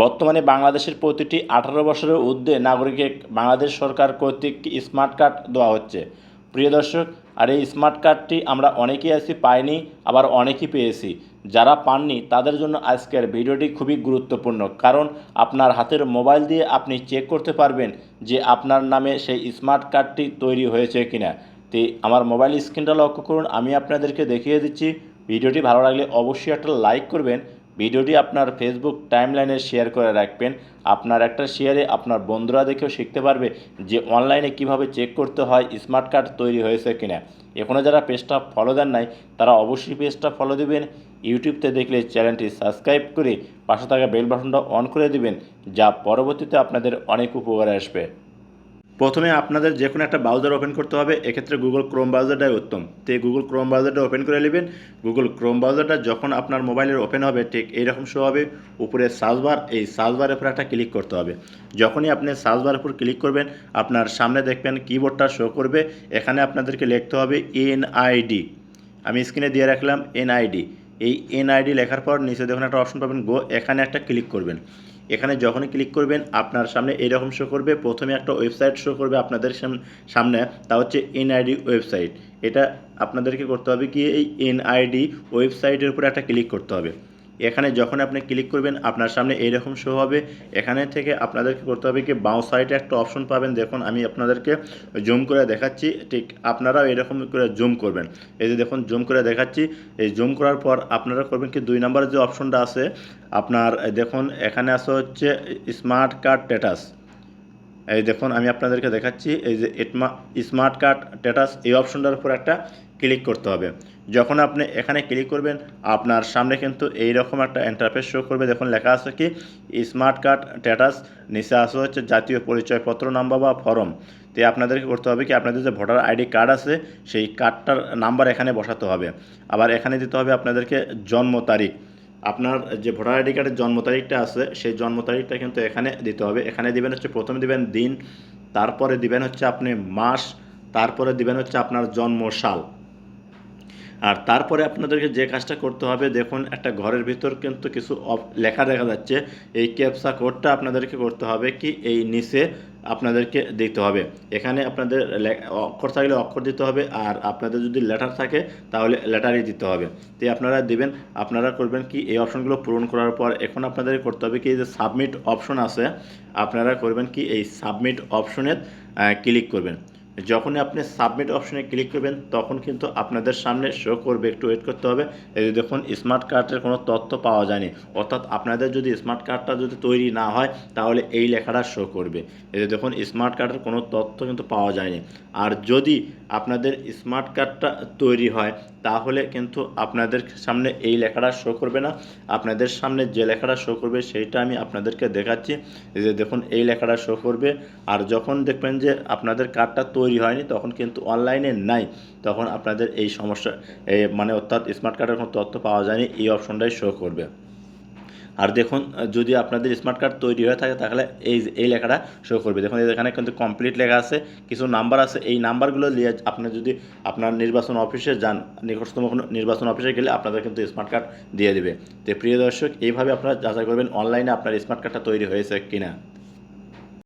বর্তমানে বাংলাদেশের প্রতিটি আঠারো বছরের ঊর্ধ্বে নাগরিককে বাংলাদেশ সরকার কর্তৃক স্মার্ট কার্ড দেওয়া হচ্ছে। প্রিয় দর্শক, আর এই স্মার্ট কার্ডটি আমরা অনেকেই আছি পাইনি, আবার অনেকেই পেয়েছি। যারা পাননি, তাদের জন্য আজকের ভিডিওটি খুবই গুরুত্বপূর্ণ। কারণ আপনার হাতের মোবাইল দিয়ে আপনি চেক করতে পারবেন যে আপনার নামে সেই স্মার্ট কার্ডটি তৈরি হয়েছে কিনা। তো আমার মোবাইল স্ক্রিনটা লক্ষ্য করুন, আমি আপনাদেরকে দেখিয়ে দিচ্ছি। ভিডিওটি ভালো লাগলে অবশ্যই একটা লাইক করবেন ভিডিওটি আপনার ফেসবুক টাইমলাইনে শেয়ার করে রাখবেন। আপনার একটা শেয়ারে আপনার বন্ধুরা দেখেও শিখতে পারবে যে অনলাইনে কীভাবে চেক করতে হয় স্মার্ট কার্ড তৈরি হয়েছে কিনা। এখনও যারা পেজটা ফলো দেন নাই, তারা অবশ্যই পেজটা ফলো দিবেন। ইউটিউবতে দেখলে চ্যানেলটি সাবস্ক্রাইব করে পাশে থাকা বেল বাটনটা অন করে দিবেন, যা পরবর্তীতে আপনাদের অনেক উপকারে আসবে। প্রথমে আপনাদের যে কোনো একটা ব্রাউজার ওপেন করতে হবে, এক্ষেত্রে গুগল ক্রোম ব্রাউজারটাই উত্তম। তো এই গুগল ক্রোম ব্রাউজারটা ওপেন করে নেবেন। গুগল ক্রোম ব্রাউজারটা যখন আপনার মোবাইলের ওপেন হবে, ঠিক এইরকম শো হবে। উপরে সার্চ বার এই সার্চ বারের উপর একটা ক্লিক করতে হবে। যখনই আপনি সার্চ বারের উপর ক্লিক করবেন, আপনার সামনে দেখবেন কিবোর্ডটা শো করবে। এখানে আপনাদেরকে লিখতে হবে এনআইডি আমি স্ক্রিনে দিয়ে রাখলাম এনআইডি এই এনআইডি লেখার পর নিচে দেখুন একটা অপশন পাবেন গো এখানে একটা ক্লিক করবেন। এখানে যখনই ক্লিক করবেন, আপনার সামনে এরকম শো করবে। প্রথমে একটা ওয়েবসাইট শো করবে আপনাদের সাম- সামনে, তা হচ্ছে এনআইডি ওয়েবসাইট এটা আপনাদেরকে করতে হবে কি? এই এনআইডি ওয়েবসাইটের উপরে একটা ক্লিক করতে হবে। এখানে যখন আপনি ক্লিক করবেন, আপনার সামনে এইরকম শো হবে। এখানে থেকে আপনাদেরকে করতে হবে কি বাঁ সাইডে একটা অপশন পাবেন। দেখুন, আমি আপনাদেরকে জুম করে দেখাচ্ছি। ঠিক আপনারাও এরকম করে জুম করবেন। এই যে দেখুন জুম করে দেখাচ্ছি। এই জুম করার পর আপনারা করবেন কি, দুই নম্বরের যে অপশনটা আছে, আপনার দেখুন, এখানে আছে হচ্ছে স্মার্ট কার্ড স্ট্যাটাস এই দেখুন, আমি আপনাদেরকে দেখাচ্ছি। এই যে স্মার্ট কার্ড স্ট্যাটাস এই অপশনটার উপর একটা ক্লিক করতে হবে। যখন আপনি এখানে ক্লিক করবেন, আপনার সামনে কিন্তু এই রকম একটা ইন্টারফেস শো করবে। দেখুন, লেখা আছে কি? স্মার্ট কার্ড স্ট্যাটাস নিচে আসে হচ্ছে জাতীয় পরিচয়পত্র নাম্বার বা ফর্ম তো আপনাদেরকে করতে হবে কি? আপনাদের যে ভোটার আইডি কার্ড আছে, সেই কার্ডটার নাম্বার এখানে বসাতে হবে। আবার এখানে দিতে হবে আপনাদেরকে জন্ম তারিখ। আপনার যে ভোটার আইডি কার্ডের জন্ম তারিখটা আছে, সেই জন্ম তারিখটা কিন্তু এখানে দিতে হবে। এখানে দিবেন হচ্ছে, প্রথমে দিবেন দিন, তারপরে দিবেন হচ্ছে আপনি মাস, তারপরে দিবেন হচ্ছে আপনার জন্ম সাল আর তারপরে আপনাদেরকে যে কাজটা করতে হবে, দেখুন একটা ঘরের ভিতর কিন্তু কিছু লেখা দেখা যাচ্ছে। এই ক্যাপসা কোডটা আপনাদেরকে করতে হবে কি এই নিচে আপনাদেরকে দিতে হবে। এখানে আপনাদের অক্ষর থাকলে অক্ষর দিতে হবে আর আপনাদের যদি লেটার থাকে তাহলে লেটারই দিতে হবে। তো আপনারা দিবেন, আপনারা করবেন কি এই অপশনগুলো পূরণ করার পর এখন আপনাদের করতে হবে কি যে সাবমিট অপশন আছে, আপনারা করবেন কি এই সাবমিট অপশনে ক্লিক করবেন। যখনই আপনি সাবমিট অপশনে ক্লিক করবেন, তখন কিন্তু আপনাদের সামনে শো করবে, একটু ওয়েট করতে হবে। এই দেখুন স্মার্ট কার্ডের কোনো তথ্য পাওয়া যায়নি। অর্থাৎ আপনাদের যদি স্মার্ট কার্ডটা যদি তৈরি না হয়, তাহলে এই লেখাটা শো করবে। এই যে দেখুন স্মার্ট কার্ডের কোনো তথ্য কিন্তু পাওয়া যায়নি। আর যদি আপনাদের স্মার্ট কার্ডটা তৈরি হয়, তাহলে কিন্তু আপনাদের সামনে এই লেখাটা শো করবে না। আপনাদের সামনে যে লেখাটা শো করবে, সেইটা আমি আপনাদেরকে দেখাচ্ছি। এই যে দেখুন, এই লেখাটা শো করবে। আর যখন দেখবেন যে আপনাদের কার্ডটা তৈরি হয়নি, তখন কিন্তু অনলাইনে নাই। তখন আপনাদের এই সমস্যা মানে অর্থাৎ স্মার্ট কার্ডের কোনো তথ্য পাওয়া যায়নি, এই অপশনটাই শো করবে। আর দেখুন, যদি আপনাদের স্মার্ট কার্ড তৈরি হয়ে থাকে, তাহলে এই এই লেখাটা শো করবে। দেখুন এখানে কিন্তু কমপ্লিট লেখা আছে, কিছু নাম্বার আছে, এই নাম্বারগুলো নিয়ে আপনি যদি আপনার নির্বাচন অফিসে যান, নিকটতম কোনো নির্বাচন অফিসে গেলে আপনাদের কিন্তু স্মার্ট কার্ড দিয়ে দেবে। তো প্রিয় দর্শক, এইভাবে আপনারা যাচাই করবেন অনলাইনে আপনার স্মার্ট কার্ডটা তৈরি হয়েছে কিনা।